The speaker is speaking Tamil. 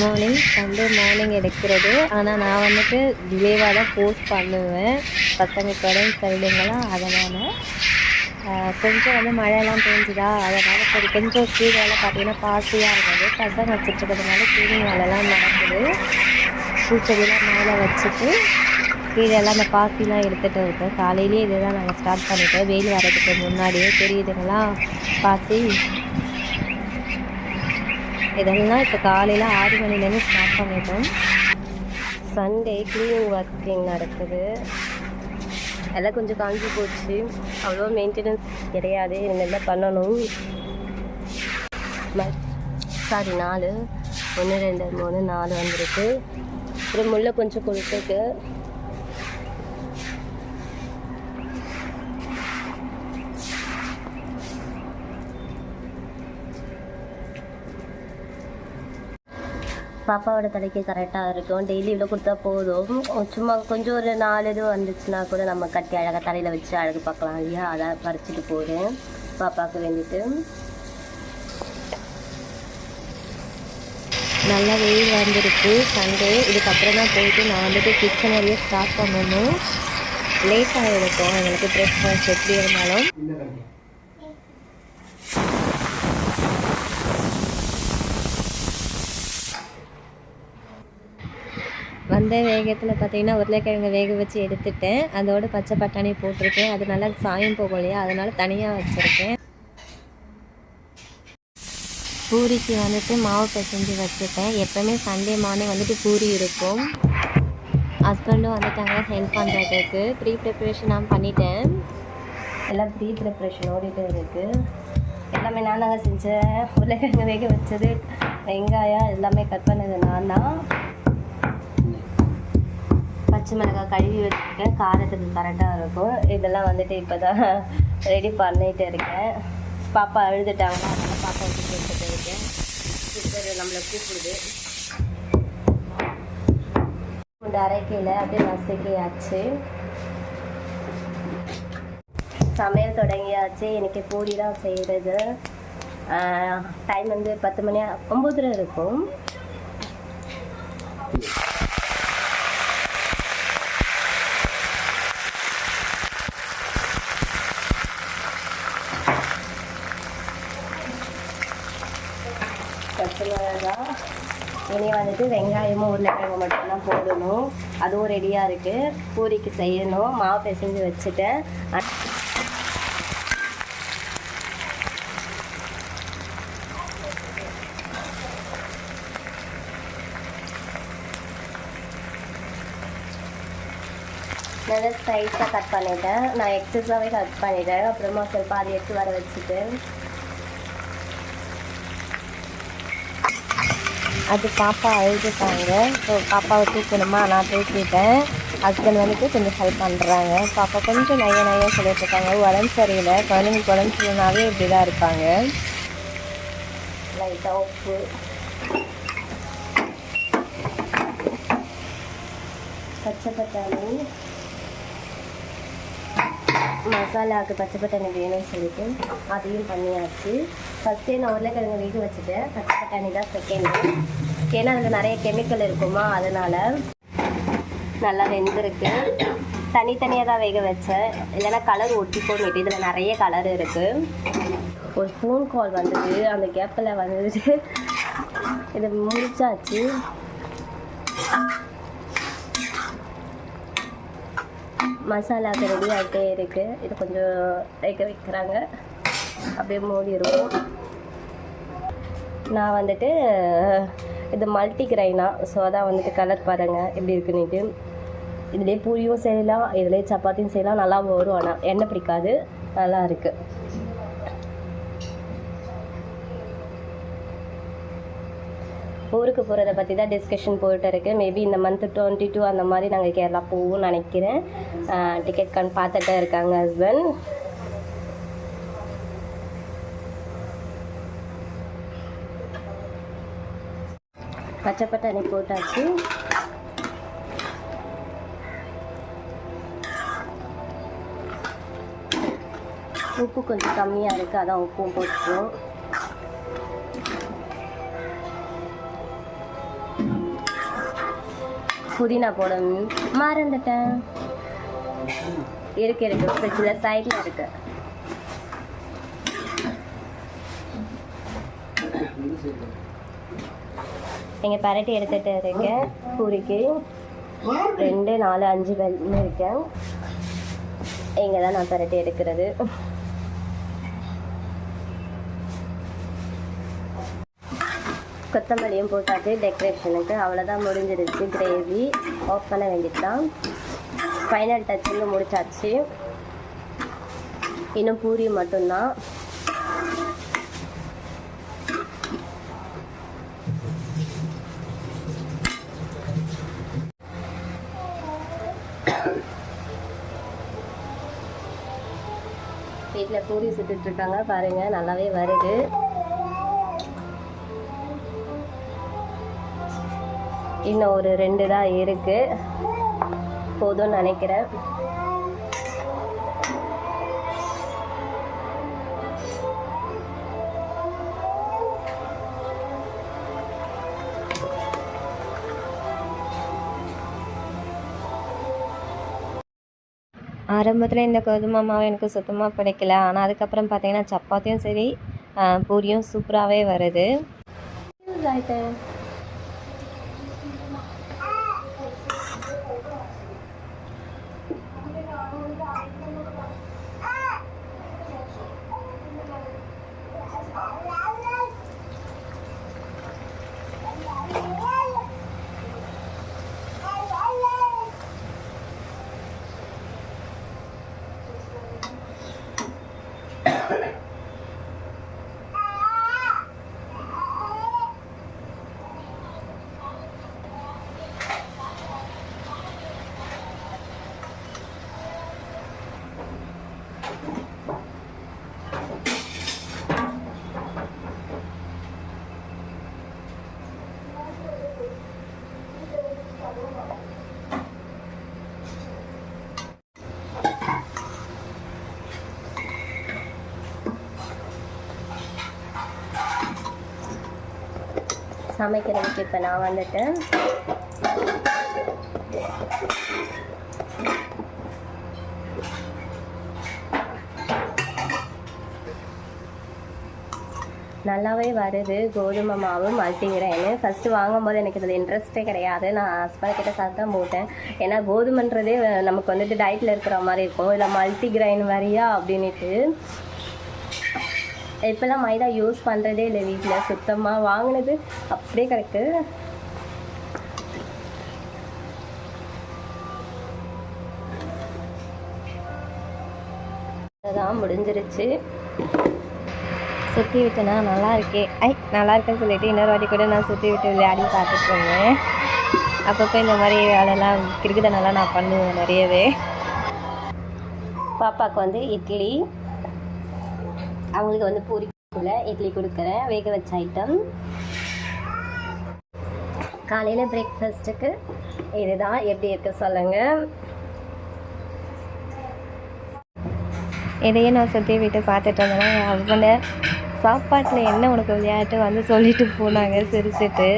மார்னிங் சண்டே மார்னிங் எடுக்கிறது. ஆனால் நான் வந்துட்டு டிலேவாக தான் போஸ்ட் பண்ணுவேன். பசங்க கடன் சைடுங்களா அதனால். கொஞ்சம் வந்து மழையெல்லாம் பெஞ்சுதா? அதனால் சரி கொஞ்சம் கீழெல்லாம் பார்த்தீங்கன்னா பாசியாக இருந்தது. பசங்க வச்சுருக்கிறதுனால கீழே கிளீனிங் வேலைலாம் நடக்குது. பூச்செடியெல்லாம் மேலே வச்சுட்டு கீழெல்லாம் அந்த பாசிலாம் எடுத்துகிட்டு இருக்கோம் காலையிலேயே இதுதான் நாங்கள் ஸ்டார்ட் பண்ணிட்டோம். வெயில் வரதுக்கு முன்னாடியே தெரியுதுங்களா? பாசி? இதெல்லாம் இப்போ காலையில் ஆறு மணிலேருந்து ஸ்டார்ட் பண்ணிட்டோம். சண்டே க்ளீனிங் ஒர்க்கிங் நடக்குது. எல்லாம் கொஞ்சம் காஞ்சி போச்சு. அவ்வளோ மெயின்டெனன்ஸ் கிடையாது இனிமேல் தான் பண்ணணும். சாரி நாலு ஒன்று ரெண்டு மூணு நாலு வந்திருக்கு. அப்புறம் முல்லை கொஞ்சம் கொடுத்துருக்கு பாப்பாவோட தலைக்கு கரெக்டாக இருக்கும். டெய்லி இவ்வளோ கொடுத்தா போதும். சும்மா கொஞ்சம் ஒரு நாலு இது வந்துச்சுன்னா கூட நம்ம கட்டி அழகாக தலையில் வச்சு அழகு பார்க்கலாம் இல்லையா? அதை பறிச்சுட்டு போகிறேன் பாப்பாவுக்கு வேண்டிட்டு. நல்லா வெயில் வந்துருக்கு. சண்டே இதுக்கப்புறம் தான் போயிட்டு நான் வந்துட்டு கிச்சன் வரையே ஸ்டார்ட் பண்ணணும். லேட்டாக இருக்கும் எங்களுக்கு பிரேக்ஃபாஸ்ட் எப்படி இருந்தாலும். வந்த வேகத்தில் பார்த்திங்கன்னா உருளைக்கிழங்கு வேக வச்சு எடுத்துட்டேன். அதோடு பச்சை பட்டாணி போட்டிருக்கேன். அது நல்லா சாயம் போகும் இல்லையா? அதனால் தனியாக வச்சுருக்கேன். பூரிக்கு வந்துட்டு மாவு பிசைஞ்சு வச்சுருக்கேன் எப்போவுமே சண்டே மார்னிங் வந்துட்டு பூரி இருக்கும். ஹஸ்பண்டும் வந்துட்டாங்க ஹெல்ப் பண்ணுறதுக்கு ப்ரீ ப்ரிப்ரேஷன் நான் பண்ணிட்டேன். எல்லாம் ப்ரீ ப்ரிப்ரேஷன் ஓடிட்டு இருக்குது எல்லாமே நான் தாங்க செஞ்சேன். உருளைக்கிழங்கு வேக வச்சது வெங்காயம் எல்லாமே கட் பண்ணது நான் தான் பச்சை மிளகாய் கழுவி வச்சுருக்கேன் காரத்துக்கு கரெக்டாக இருக்கும். இதெல்லாம் வந்துட்டு இப்போ தான் ரெடி பண்ணிட்டு இருக்கேன். பாப்பா அழுதுட்டாங்க. அதனால் பாப்பா வச்சு இருக்கேன் குக்கர் நம்மளை கூப்பிடுது. இந்த அரைக்கையில் அப்படியே நசுக்கியாச்சு சமையல் தொடங்கியாச்சு. எனக்கு பூரி தான் செய்கிறது டைம் வந்து பத்து மணி ஒம்பதுல இருக்கும். பச்சை மிளகா இனி வந்துட்டு வெங்காயமும் உருளைக்கிழங்கு மட்டும்தான் போடணும் அதுவும் ரெடியாக இருக்குது பூரிக்கு செய்யணும் மாவு பிசைஞ்சு வச்சுட்டேன் அ- நல்லா ஸ்லைஸாக கட் பண்ணிட்டேன் நான் எக்ஸஸாகவே கட் பண்ணிட்டேன் அப்புறமா ಸ್ವಲ್ಪ அது எடுத்து வர வச்சுட்டு அது பாப்பா அழுதுட்டாங்க. ஸோ பாப்பாவை தூக்கணுமா? நான் தூக்கிட்டேன் ஹஸ்பண்ட் வந்துட்டு கொஞ்சம் ஹெல்ப் பண்ணுறாங்க பாப்பா கொஞ்சம் நைய நைய சொல்லிட்டு இருக்காங்க. உடம்பு சரியில்லை. குழந்தைங்களுக்கு உடம்பு சரியில்லைனாவே இப்படி தான் இருப்பாங்க லைட்டாக உப்பு பச்சை பட்டாணி. மசாலாவுக்கு பச்சை பட்டாணி வேணும்னு சொல்லிட்டு அதையும் பண்ணியாச்சு. ஃபஸ்ட்டே நான் உருளைக்கிழங்கு வேக வச்சுட்டேன். பச்சை பட்டாணி தான் செகண்ட் ஏன்னா அதில் நிறைய கெமிக்கல் இருக்குமா அதனால் நல்லா வெந்திருக்கு. தனித்தனியாக தான் வேக வச்சேன். இல்லைன்னா கலர் ஒட்டி போட்டு இதில் நிறைய கலர் இருக்குது ஒரு ஃபோன் கால் வந்தது. அந்த கேப்பில் வந்துட்டு இதை முடிச்சாச்சு. மசாலா ரெடி ஆகிட்டே இருக்குது இது கொஞ்சம் வைக்க வைக்கிறாங்க. அப்படியே மூடிடுவோம். நான் வந்துட்டு இது மல்டி கிரைனா ஸோ அதான் வந்துட்டு கலர் பாருங்கள் எப்படி இருக்குன்னுட்டு. இதுலேயே பூரியும் செய்யலாம். இதுலேயே சப்பாத்தியும் செய்யலாம். நல்லா வரும். ஆனால் எண்ணெய் பிடிக்காது. நல்லா இருக்குது ஊருக்கு போகிறத பற்றி தான் டிஸ்கஷன் போயிட்டு இருக்குது மேபி இந்த மந்த் டுவெண்ட்டி டூ அந்த மாதிரி நாங்கள் கேரளா போவோம்னு நினைக்கிறேன். டிக்கெட் கண் பார்த்துட்டே இருக்காங்க ஹஸ்பண்ட் பச்சை பட்டாணி போட்டாச்சு. உப்பு கொஞ்சம் கம்மியாக இருக்குது அதான் உப்பும் போட்டுருவோம் புதினா போடணும் மறந்துட்டேன். இருக்கு இருக்கு. ஃப்ரிட்ஜில் சைடில் இருக்கு. எங்கள் பரட்டி எடுத்துகிட்டு இருக்கேன். பூரிக்கு ரெண்டு நாலு அஞ்சு வெள்ளம் இருக்கேன். இங்கே தான் நான் பரட்டி எடுக்கிறது. கொத்தமல்லியும் போட்டாச்சு டெக்கரேஷனுக்கு அவ்வளோதான் முடிஞ்சிருச்சு. கிரேவி ஆஃப் பண்ண வேண்டியதுதான். ஃபைனல் டச்சில் முடிச்சாச்சு. இன்னும் பூரி மட்டும்தான். வீட்டில் பூரி சுட்டுட்ருக்காங்க பாருங்கள் நல்லாவே வருது. இன்னும் ஒரு ரெண்டு தான் இருக்கு. போதும்னு நினைக்கிறேன். ஆரம்பத்தில் இந்த கோதுமை மாவு எனக்கு சுத்தமாக பிடிக்கல. ஆனால் அதுக்கப்புறம் பார்த்தீங்கன்னா சப்பாத்தியும் சரி பூரியும் சூப்பராகவே வருது. சமைக்கிறதுக்கு இப்போ நான் வந்துட்டேன். நல்லாவே வருது. கோதுமை மாவு மல்டிகிரைனு ஃபஸ்ட்டு வாங்கும்போது எனக்கு இதில் இன்ட்ரெஸ்ட்டே கிடையாது. நான் ஹஸ்பண்ட் கிட்ட சாப்பிட்டு தான் போட்டேன். ஏன்னா கோதுமைன்றதே நமக்கு வந்துட்டு டயட்டில் இருக்கிற மாதிரி இருக்கும். இல்லை மல்டிகிரைன் வரியா? அப்படின்ட்டு இப்போல்லாம் மைதா யூஸ் பண்ணுறதே இல்லை வீட்டில் சுத்தமாக வாங்கினது அப்படியே கிடக்கு. அதுதான் முடிஞ்சிருச்சு. சுற்றி விட்டேன்னா நல்லா இருக்கே ஐ நல்லா இருக்குன்னு சொல்லிட்டு இன்னொரு வாட்டி கூட நான் சுற்றி விட்டு விளையாடி பார்த்துட்டு இருந்தேன் அப்பப்போ இந்த மாதிரி வேலைலாம் கிறுக்குதனெல்லாம் நான் பண்ணுவேன் நிறையவே. பாப்பாவுக்கு வந்து இட்லி அவங்களுக்கு வந்து பூரிக்குள்ள இட்லி கொடுக்குறேன். வேக வச்ச ஐட்டம் காலையில் பிரேக்ஃபாஸ்ட்டுக்கு இதுதான். எப்படி இருக்க சொல்லுங்கள் இதையே நான் சுற்றி விட்டு பார்த்துட்டு இருந்தேன்னா என் ஹஸ்பண்டை சாப்பாட்டில் என்ன உனக்கு விளையாட்டு வந்து சொல்லிட்டு போனாங்க சிரிச்சுட்டு.